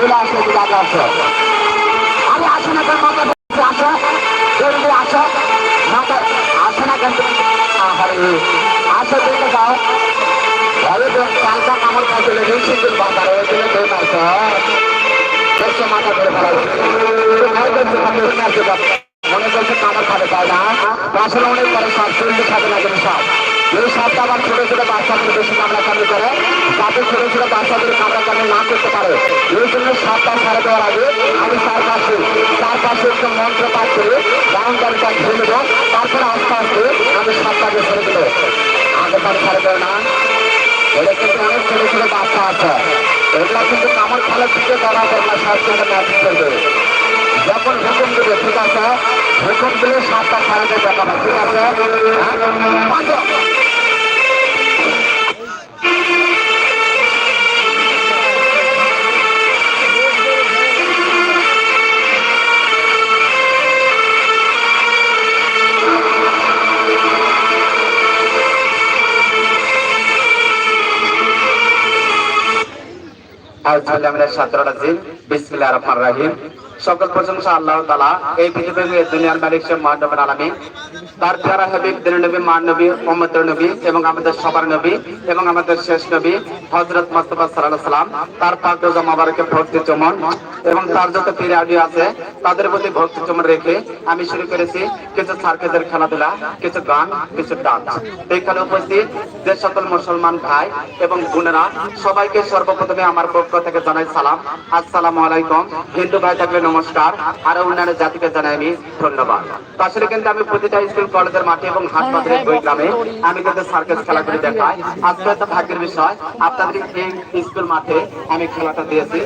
চলে আসো এদিকে আগে আসো। আরে আসো না কেন মাথা আসো। জলদি আসো। মাথা আসো না কেন? আহারে। আসো, দেখে যাও। তো কালকা কামড় খাইছিল নীল সিন্দুর বাঁধা রয়েছিল কেউ আসো দেখছ, মাথা ধরে ফেলা মাথা মনে করছে, কামড় খাবে, তাই না? আসলে অনেক পরে সব চলতে খাবে না কিন্তু সব এই সাপটা আবার ছোট ছোট বাচ্চাদের বেশি কামড়া কামড়ি করে। যাতে ছোট ছোট বাচ্চাদের কামড়া কামড়ি না করতে পারে। সাপটা ছাড়ে দেওয়ার আগে আমি তার পাশে তার পাশে একটা মন্ত্র পাঠ করে বাউন্ডারিটা ঘিরে দেবো। তারপরে আস্তে আস্তে আমি সাপটাকে ছেড়ে দেবো। আগে তার ছাড়ে দেবো না। এটা কিন্তু অনেক ছোট ছোট বাচ্চা আছে। এগুলা কিন্তু কামড় খালের দিকে ধরা করে না সাপ থেকে ম্যাজিক যখন হুকুম দেবে, ঠিক আছে? হুকুম দিলে সাতটা ছাড়া দেবে ঠিক আছে? রহমানির রহিম। সকল প্রশংসা আল্লাহ তাআলা। এই দুনিয়ার মালিক সে তার হাবিব, দিন নবী, মান নবী এবং আমাদের সবার নবী এবং আমাদের শেষ নবী হযরত মুস্তাফা আলাইহি সাল্লাম তার ভক্তি চমন এবং তার যত আদি আছে, তাদের প্রতি ভক্তি চমন রেখে আমি শুরু করেছি কিছু সার্কেদের খেলাধুলা, কিছু গান, কিছু ডান্স। এখানে উপস্থিত যে সকল মুসলমান ভাই এবং বোনেরা, সবাইকে সর্বপ্রথমে আমার পক্ষ থেকে জানাই সালাম। আসসালামু আলাইকুম। হিন্দু ভাই থাকলে নমস্কার। আর অন্যান্য জাতিকে জানাই আমি ধন্যবাদ। তো আসলে কিন্তু আমি প্রতিটা স্কুল কলেজের মাঠে এবং হাসপাতালে বই গ্রামে আমি কিন্তু সার্কাস খেলা করে দেখাই। আজকে একটা ভাগ্যের বিষয়। আপনাদের এই স্কুল মাঠে আমি খেলাটা দিয়েছি।